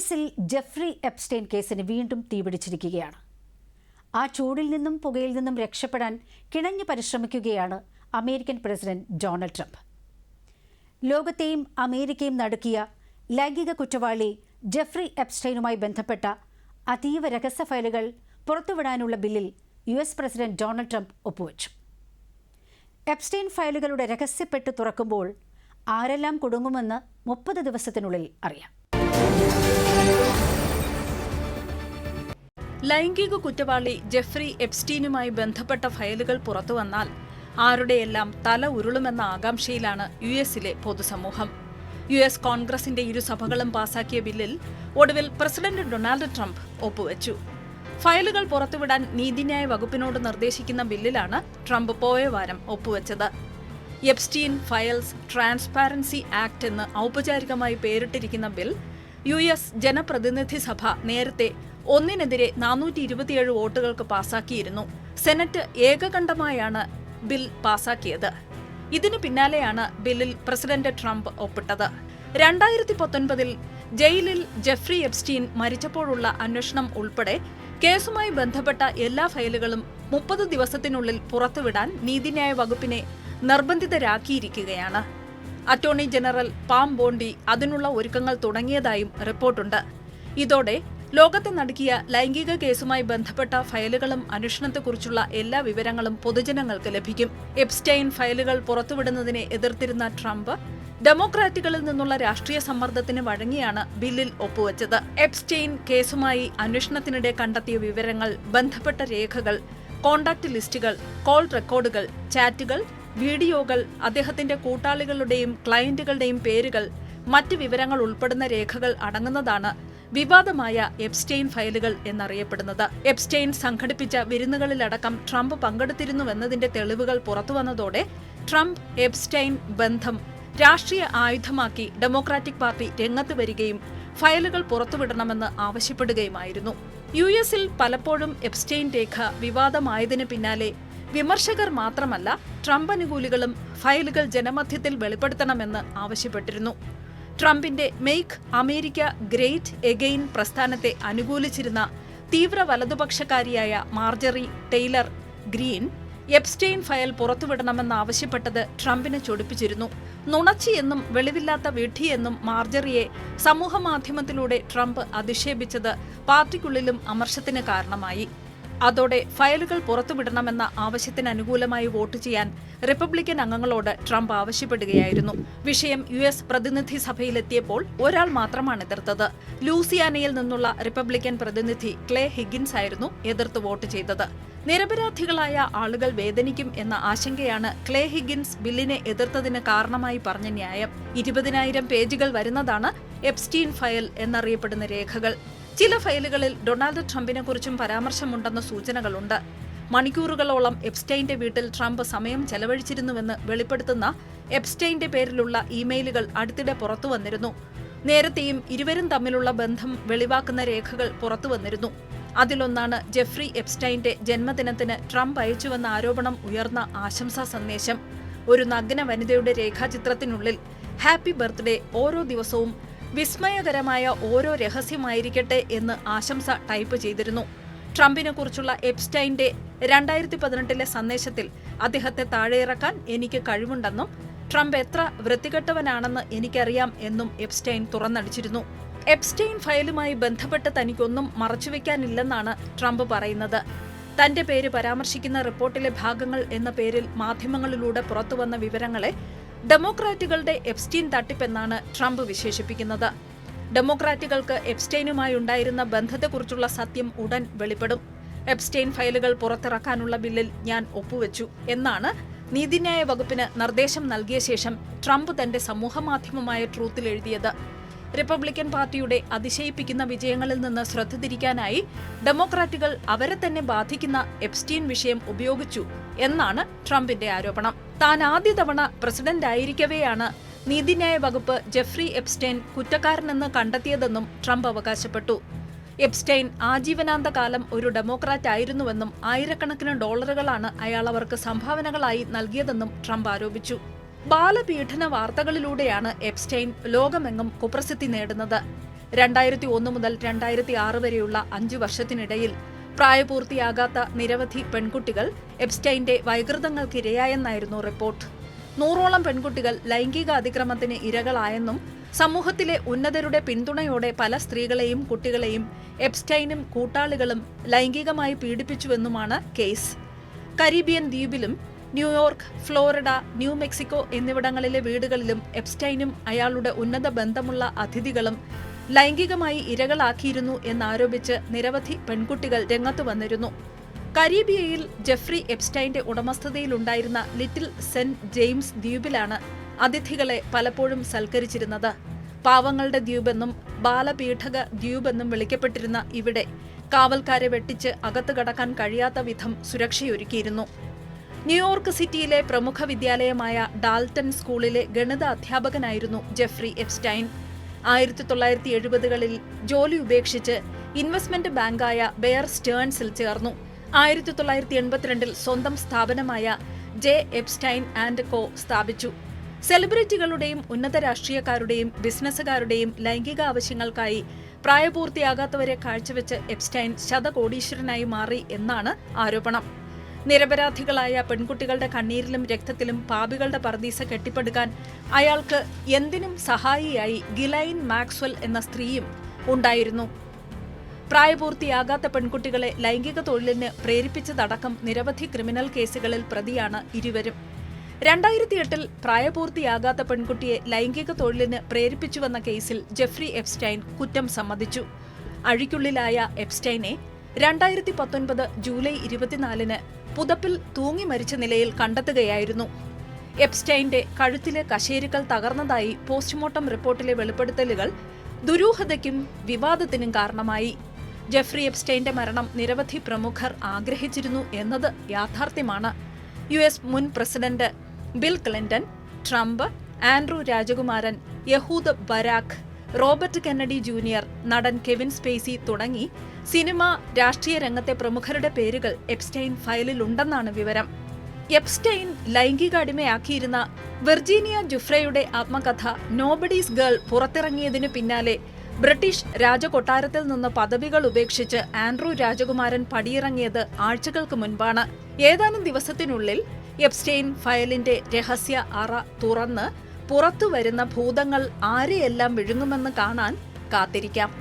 എസിൽ Jeffrey Epstein കേസിന് വീണ്ടും തീപിടിച്ചിരിക്കുകയാണ്. ആ ചൂടിൽ നിന്നും പുകയിൽ നിന്നും രക്ഷപ്പെടാൻ കിണഞ്ഞു പരിശ്രമിക്കുകയാണ് അമേരിക്കൻ പ്രസിഡന്റ് ഡൊണാൾഡ് ട്രംപ്. ലോകത്തെയും അമേരിക്കയും നടുക്കിയ ലൈംഗിക കുറ്റവാളി ജെഫ്രി എപ്സ്റ്റൈനുമായി ബന്ധപ്പെട്ട അതീവ രഹസ്യ ഫയലുകൾ പുറത്തുവിടാനുള്ള ബില്ലിൽ U S president Donald Trump ഒപ്പുവച്ചു. എപ്സ്റ്റൈൻ ഫയലുകളുടെ രഹസ്യപ്പെട്ട് തുറക്കുമ്പോൾ ആരെല്ലാം കുടുങ്ങുമെന്ന് മുപ്പത് ദിവസത്തിനുള്ളിൽ അറിയാം. ലൈംഗിക കുറ്റവാളി ജെഫ്രി എപ്സ്റ്റീനുമായി ബന്ധപ്പെട്ട ഫയലുകൾ പുറത്തുവന്നാൽ ആരുടെയെല്ലാം തല ഉരുളുമെന്ന ആകാംക്ഷയിലാണ് യു എസിലെ പൊതുസമൂഹം. യു എസ് കോൺഗ്രസിന്റെ ഇരുസഭകളും പാസാക്കിയ ബില്ലിൽ ഒടുവിൽ പ്രസിഡന്റ് ഡൊണാൾഡ് ട്രംപ് ഒപ്പുവെച്ചു. ഫയലുകൾ പുറത്തുവിടാൻ നീതിന്യായ വകുപ്പിനോട് നിർദ്ദേശിക്കുന്ന ബില്ലിലാണ് ട്രംപ് പോയ വാരം ഒപ്പുവെച്ചത്. എപ്സ്റ്റീൻ ഫയൽസ് ട്രാൻസ്പാരൻസി ആക്ട് എന്ന് ഔപചാരികമായി പേരിട്ടിരിക്കുന്ന ബിൽ യു എസ് ജനപ്രതിനിധി സഭ നേരത്തെ ഒന്നിനെതിരെ നാനൂറ്റി ഇരുപത്തിയേഴ് വോട്ടുകൾക്ക് പാസാക്കിയിരുന്നു. സെനറ്റ് ഏകകണ്ഠമായാണ് ബിൽ പാസാക്കിയത്. ഇതിനു പിന്നാലെയാണ് ബില്ലിൽ പ്രസിഡന്റ് ട്രംപ് ഒപ്പിട്ടത്. രണ്ടായിരത്തി പത്തൊൻപതിൽ ജയിലിൽ ജെഫ്രി എബ്സ്റ്റീൻ മരിച്ചപ്പോഴുള്ള അന്വേഷണം ഉൾപ്പെടെ കേസുമായി ബന്ധപ്പെട്ട എല്ലാ ഫയലുകളും മുപ്പത് ദിവസത്തിനുള്ളിൽ പുറത്തുവിടാൻ നീതിന്യായ വകുപ്പിനെ നിർബന്ധിതരാക്കിയിരിക്കുകയാണ്. അറ്റോർണി ജനറൽ പാം ബോണ്ടി അതിനുള്ള ഒരുക്കങ്ങൾ തുടങ്ങിയതായും റിപ്പോർട്ടുണ്ട്. ഇതോടെ ലോകത്തെ നടുക്കിയ ലൈംഗിക കേസുമായി ബന്ധപ്പെട്ട ഫയലുകളും അന്വേഷണത്തെക്കുറിച്ചുള്ള എല്ലാ വിവരങ്ങളും പൊതുജനങ്ങൾക്ക് ലഭിക്കും. എപ്സ്റ്റൈൻ ഫയലുകൾ പുറത്തുവിടുന്നതിനെ എതിർത്തിരുന്ന ട്രംപ് ഡെമോക്രാറ്റുകളിൽ നിന്നുള്ള രാഷ്ട്രീയ സമ്മർദ്ദത്തിന് വഴങ്ങിയാണ് ബില്ലിൽ ഒപ്പുവച്ചത്. എപ്സ്റ്റെയിൻ കേസുമായി അന്വേഷണത്തിനിടെ കണ്ടെത്തിയ വിവരങ്ങൾ ബന്ധപ്പെട്ട രേഖകൾ കോണ്ടാക്ട് ലിസ്റ്റുകൾ കോൾ റെക്കോർഡുകൾ ചാറ്റുകൾ വീഡിയോകൾ അദ്ദേഹത്തിന്റെ കൂട്ടാളികളുടെയും ക്ലയന്റുകളുടെയും പേരുകൾ മറ്റ് വിവരങ്ങൾ ഉൾപ്പെടുന്ന രേഖകൾ അടങ്ങുന്നതാണ് വിവാദമായ എപ്സ്റ്റെയിൻ ഫയലുകൾ എന്നറിയപ്പെടുന്നത്. എപ്സ്റ്റെയിൻ സംഘടിപ്പിച്ച വിരുന്നുകളിലടക്കം ട്രംപ് പങ്കെടുത്തിരുന്നുവെന്നതിന്റെ തെളിവുകൾ പുറത്തുവന്നതോടെ ട്രംപ് എപ്സ്റ്റെയിൻ ബന്ധം രാഷ്ട്രീയ ആയുധമാക്കി ഡെമോക്രാറ്റിക് പാർട്ടി രംഗത്ത് വരികയും ഫയലുകൾ പുറത്തുവിടണമെന്ന് ആവശ്യപ്പെടുകയുമായിരുന്നു. യു എസിൽ പലപ്പോഴും എപ്സ്റ്റെയിൻ രേഖ വിവാദമായതിനു പിന്നാലെ വിമർശകർ മാത്രമല്ല ട്രംപ് അനുകൂലികളും ഫയലുകൾ ജനമധ്യത്തിൽ വെളിപ്പെടുത്തണമെന്ന് ആവശ്യപ്പെട്ടിരുന്നു. ട്രംപിന്റെ മെയ്ക്ക് അമേരിക്ക ഗ്രേറ്റ് എഗെയിൻ പ്രസ്ഥാനത്തെ അനുകൂലിച്ചിരുന്ന തീവ്ര വലതുപക്ഷക്കാരിയായ Marjorie Taylor Greene Epstein file പുറത്തുവിടണമെന്നാവശ്യപ്പെട്ടത് ട്രംപിനെ ചൊടിപ്പിച്ചിരുന്നു. നുണച്ചി എന്നും വെളിവില്ലാത്ത വിഡ്ഢിയെന്നും മാർജറിയെ സമൂഹമാധ്യമത്തിലൂടെ ട്രംപ് അധിക്ഷേപിച്ചത് പാർട്ടിക്കുള്ളിലും അമർഷത്തിന് കാരണമായി. അതോടെ ഫയലുകൾ പുറത്തുവിടണമെന്ന ആവശ്യത്തിന് അനുകൂലമായി വോട്ട് ചെയ്യാൻ റിപ്പബ്ലിക്കൻ അംഗങ്ങളോട് ട്രംപ് ആവശ്യപ്പെടുകയായിരുന്നു. വിഷയം യു എസ് പ്രതിനിധി സഭയിലെത്തിയപ്പോൾ ഒരാൾ മാത്രമാണ് എതിർത്തത്. ലൂസിയാനയിൽ നിന്നുള്ള റിപ്പബ്ലിക്കൻ പ്രതിനിധി ക്ലേ ഹിഗിൻസ് ആയിരുന്നു എതിർത്ത് വോട്ട് ചെയ്തത്. നിരപരാധികളായ ആളുകൾ വേദനിക്കും എന്ന ആശങ്കയാണ് ക്ലേ ഹിഗിൻസ് ബില്ലിനെ എതിർത്തതിന് കാരണമായി പറഞ്ഞ ന്യായം. ഇരുപതിനായിരം പേജുകൾ വരുന്നതാണ് എപ്സ്റ്റീൻ ഫയൽ എന്നറിയപ്പെടുന്ന രേഖകൾ. ചില ഫയലുകളിൽ ഡൊണാൾഡ് ട്രംപിനെ കുറിച്ചും പരാമർശമുണ്ടെന്ന സൂചനകളുണ്ട്. മണിക്കൂറുകളോളം എപ്സ്റ്റൈന്റെ വീട്ടിൽ ട്രംപ് സമയം ചെലവഴിച്ചിരുന്നുവെന്ന് വെളിപ്പെടുത്തുന്ന എപ്സ്റ്റൈന്റെ പേരിലുള്ള ഇമെയിലുകൾ അടുത്തിടെ പുറത്തു വന്നിരുന്നു. നേരത്തെയും ഇരുവരും തമ്മിലുള്ള ബന്ധം വെളിവാക്കുന്ന രേഖകൾ പുറത്തു വന്നിരുന്നു. അതിലൊന്നാണ് ജെഫ്രി എപ്സ്റ്റൈന്റെ ജന്മദിനത്തിന് ട്രംപ് അയച്ചുവെന്ന ആരോപണം ഉയർന്ന ആശംസാ സന്ദേശം. ഒരു നഗ്ന വനിതയുടെ രേഖാചിത്രത്തിനുള്ളിൽ ഹാപ്പി ബർത്ത്ഡേ ഓരോ ദിവസവും വിസ്മയകരമായ ഓരോ രഹസ്യമായിരിക്കട്ടെ എന്ന് ആശംസ ടൈപ്പ് ചെയ്തിരുന്നു. ട്രംപിനെ കുറിച്ചുള്ള എപ്സ്റ്റൈന്റെ രണ്ടായിരത്തി പതിനെട്ടിലെ സന്ദേശത്തിൽ അദ്ദേഹത്തെ താഴെയിറക്കാൻ എനിക്ക് കഴിവുണ്ടെന്നും ട്രംപ് എത്ര വൃത്തികെട്ടവനാണെന്ന് എനിക്കറിയാം എന്നും എപ്സ്റ്റൈൻ തുറന്നടിച്ചിരുന്നു. എപ്സ്റ്റൈൻ ഫയലുമായി ബന്ധപ്പെട്ട് തനിക്കൊന്നും മറച്ചുവെക്കാനില്ലെന്നാണ് ട്രംപ് പറയുന്നത്. തന്റെ പേര് പരാമർശിക്കുന്ന റിപ്പോർട്ടിലെ ഭാഗങ്ങൾ എന്ന പേരിൽ മാധ്യമങ്ങളിലൂടെ പുറത്തുവന്ന വിവരങ്ങളെ ഡെമോക്രാറ്റുകളുടെ എപ്സ്റ്റീൻ തട്ടിപ്പെന്നാണ് ട്രംപ് വിശേഷിപ്പിക്കുന്നത്. ഡെമോക്രാറ്റുകൾക്ക് എപ്സ്റ്റൈനുമായി ഉണ്ടായിരുന്ന ബന്ധത്തെക്കുറിച്ചുള്ള സത്യം ഉടൻ വെളിപ്പെടും. എപ്സ്റ്റൈൻ ഫയലുകൾ പുറത്തിറക്കാനുള്ള ബില്ലിൽ ഞാൻ ഒപ്പുവെച്ചു എന്നാണ് നീതിന്യായ വകുപ്പിന് നിർദ്ദേശം നൽകിയ ശേഷം ട്രംപ് തന്റെ സമൂഹമാധ്യമമായ ട്രൂത്തിൽ എഴുതിയത്. റിപ്പബ്ലിക്കൻ പാർട്ടിയുടെ അതിശയിപ്പിക്കുന്ന വിജയങ്ങളിൽ നിന്ന് ശ്രദ്ധ തിരിക്കാനായി ഡെമോക്രാറ്റുകൾ അവരെ തന്നെ ബാധിക്കുന്ന എപ്സ്റ്റീൻ വിഷയം ഉപയോഗിച്ചു എന്നാണ് ട്രംപിന്റെ ആരോപണം. താൻ ആദ്യ തവണ പ്രസിഡന്റ് ആയിരിക്കവെയാണ് നീതിന്യായ വകുപ്പ് ജെഫ്രി എപ്സ്റ്റൈൻ കുറ്റക്കാരനെന്ന് കണ്ടെത്തിയതെന്നും ട്രംപ് അവകാശപ്പെട്ടു. എപ്സ്റ്റൈൻ ആജീവനാന്ത കാലം ഒരു ഡെമോക്രാറ്റ് ആയിരുന്നുവെന്നും ആയിരക്കണക്കിന് ഡോളറുകളാണ് അയാൾ അവർക്ക് സംഭാവനകളായി നൽകിയതെന്നും ട്രംപ് ആരോപിച്ചു. ബാലപീഡന വാർത്തകളിലൂടെയാണ് എപ്സ്റ്റൈൻ ലോകമെങ്ങും കുപ്രസിദ്ധി നേടുന്നത്. രണ്ടായിരത്തി ഒന്ന് മുതൽ രണ്ടായിരത്തി ആറ് വരെയുള്ള അഞ്ചു വർഷത്തിനിടയിൽ പ്രായപൂർത്തിയാകാത്ത നിരവധി പെൺകുട്ടികൾ എപ്സ്റ്റൈന്റെ വൈകൃതങ്ങൾക്കിരയായെന്നായിരുന്നു റിപ്പോർട്ട്. നൂറോളം പെൺകുട്ടികൾ ലൈംഗിക അതിക്രമത്തിന് ഇരകളായെന്നും സമൂഹത്തിലെ ഉന്നതരുടെ പിന്തുണയോടെ പല സ്ത്രീകളെയും കുട്ടികളെയും എപ്സ്റ്റൈനും കൂട്ടാളികളും ലൈംഗികമായി പീഡിപ്പിച്ചുവെന്നുമാണ് കേസ്. കരീബിയൻ ദ്വീപിലും ന്യൂയോർക്ക് ഫ്ലോറിഡ ന്യൂ മെക്സിക്കോ എന്നിവിടങ്ങളിലെ വീടുകളിലും എപ്സ്റ്റൈനും അയാളുടെ ഉന്നത ബന്ധമുള്ള അതിഥികളും ലൈംഗികമായി ഇരകളാക്കിയിരുന്നു എന്നാരോപിച്ച് നിരവധി പെൺകുട്ടികൾ രംഗത്തു വന്നിരുന്നു. കരീബിയയിൽ ജെഫ്രി എപ്സ്റ്റൈന്റെ ഉടമസ്ഥതയിലുണ്ടായിരുന്ന ലിറ്റിൽ സെന്റ് ജെയിംസ് ദ്വീപിലാണ് അതിഥികളെ പലപ്പോഴും സൽക്കരിച്ചിരുന്നത്. പാവങ്ങളുടെ ദ്വീപെന്നും ബാലപീഠക ദ്വീപെന്നും വിളിക്കപ്പെട്ടിരുന്ന ഇവിടെ കാവൽക്കാരെ വെട്ടിച്ച് അകത്തു കടക്കാൻ കഴിയാത്ത വിധം സുരക്ഷയൊരുക്കിയിരുന്നു. ന്യൂയോർക്ക് സിറ്റിയിലെ പ്രമുഖ വിദ്യാലയമായ ഡാൽട്ടൺ സ്കൂളിലെ ഗണിത അധ്യാപകനായിരുന്നു ജെഫ്രി എപ്സ്റ്റൈൻ. ആയിരത്തി തൊള്ളായിരത്തി എഴുപതുകളിൽ ജോലി ഉപേക്ഷിച്ച് ഇൻവെസ്റ്റ്മെന്റ് ബാങ്കായ ബെയർ സ്റ്റേൺസിൽ ചേർന്നു. ആയിരത്തി തൊള്ളായിരത്തി എൺപത്തിരണ്ടിൽ സ്വന്തം സ്ഥാപനമായ ജെ എപ്സ്റ്റൈൻ ആൻഡ് കോ സ്ഥാപിച്ചു. സെലിബ്രിറ്റികളുടെയും ഉന്നത രാഷ്ട്രീയക്കാരുടെയും ബിസിനസ്സുകാരുടെയും ലൈംഗിക ആവശ്യങ്ങൾക്കായി പ്രായപൂർത്തിയാകാത്തവരെ കാഴ്ചവെച്ച് എപ്സ്റ്റൈൻ ശതകോടീശ്വരനായി മാറി എന്നാണ് ആരോപണം. നിരപരാധികളായ പെൺകുട്ടികളുടെ കണ്ണീരിലും രക്തത്തിലും പാപികളുടെ പർദീസ കെട്ടിപ്പടുക്കാൻ അയാൾക്ക് എന്തിനും സഹായിയായി ഗിലൈൻ മാക്സ്വൽ എന്ന സ്ത്രീയും ഉണ്ടായിരുന്നു. പ്രായപൂർത്തിയാകാത്ത പെൺകുട്ടികളെ ലൈംഗിക തൊഴിലിന് പ്രേരിപ്പിച്ചതടക്കം നിരവധി ക്രിമിനൽ കേസുകളിൽ പ്രതിയാണ് ഇരുവരും. രണ്ടായിരത്തി എട്ടിൽ പ്രായപൂർത്തിയാകാത്ത പെൺകുട്ടിയെ ലൈംഗിക തൊഴിലിന് പ്രേരിപ്പിച്ചുവെന്ന കേസിൽ ജെഫ്രി എപ്സ്റ്റൈൻ കുറ്റം സമ്മതിച്ചു. അഴിക്കുള്ളിലായ എപ്സ്റ്റൈനെ രണ്ടായിരത്തി പത്തൊൻപത് ജൂലൈ ഇരുപത്തിനാലിന് പുതപ്പിൽ തൂങ്ങി മരിച്ച നിലയിൽ കണ്ടെത്തുകയായിരുന്നു. എപ്സ്റ്റൈന്റെ കഴുത്തിലെ കശേരുക്കൾ തകർന്നതായി പോസ്റ്റ്മോർട്ടം റിപ്പോർട്ടിലെ വെളിപ്പെടുത്തലുകൾ ദുരൂഹതയ്ക്കും വിവാദത്തിനും കാരണമായി. ജെഫ്രി എപ്സ്റ്റൈന്റെ മരണം നിരവധി പ്രമുഖർ ആഗ്രഹിച്ചിരുന്നു എന്നത് യാഥാർത്ഥ്യമാണ്. യു എസ് മുൻ president Bill Clinton Trump Andrew രാജകുമാരൻ Ehud Barak Robert Kennedy junior നടൻ കെവിൻ സ്പേസി തുടങ്ങി സിനിമ രാഷ്ട്രീയ രംഗത്തെ പ്രമുഖരുടെ പേരുകൾ എപ്സ്റ്റൈൻ ഫയലിലുണ്ടെന്നാണ് വിവരം. എപ്സ്റ്റൈൻ ലൈംഗിക അടിമയാക്കിയിരുന്ന വെർജീനിയ ജുഫ്രയുടെ ആത്മകഥ നോബഡീസ് ഗേൾ പുറത്തിറങ്ങിയതിനു പിന്നാലെ ബ്രിട്ടീഷ് രാജകൊട്ടാരത്തിൽ നിന്ന് പദവികൾ ഉപേക്ഷിച്ച് ആൻഡ്രൂ രാജകുമാരൻ പടിയിറങ്ങിയത് ആഴ്ചകൾക്ക് മുൻപാണ്. ഏതാനും ദിവസത്തിനുള്ളിൽ എപ്സ്റ്റൈൻ ഫയലിന്റെ രഹസ്യ അറ തുറന്ന് പുറത്തുവരുന്ന ഭൂതങ്ങൾ ആരെയെല്ലാം വിഴുങ്ങുമെന്ന് കാണാൻ കാത്തിരിക്കാം.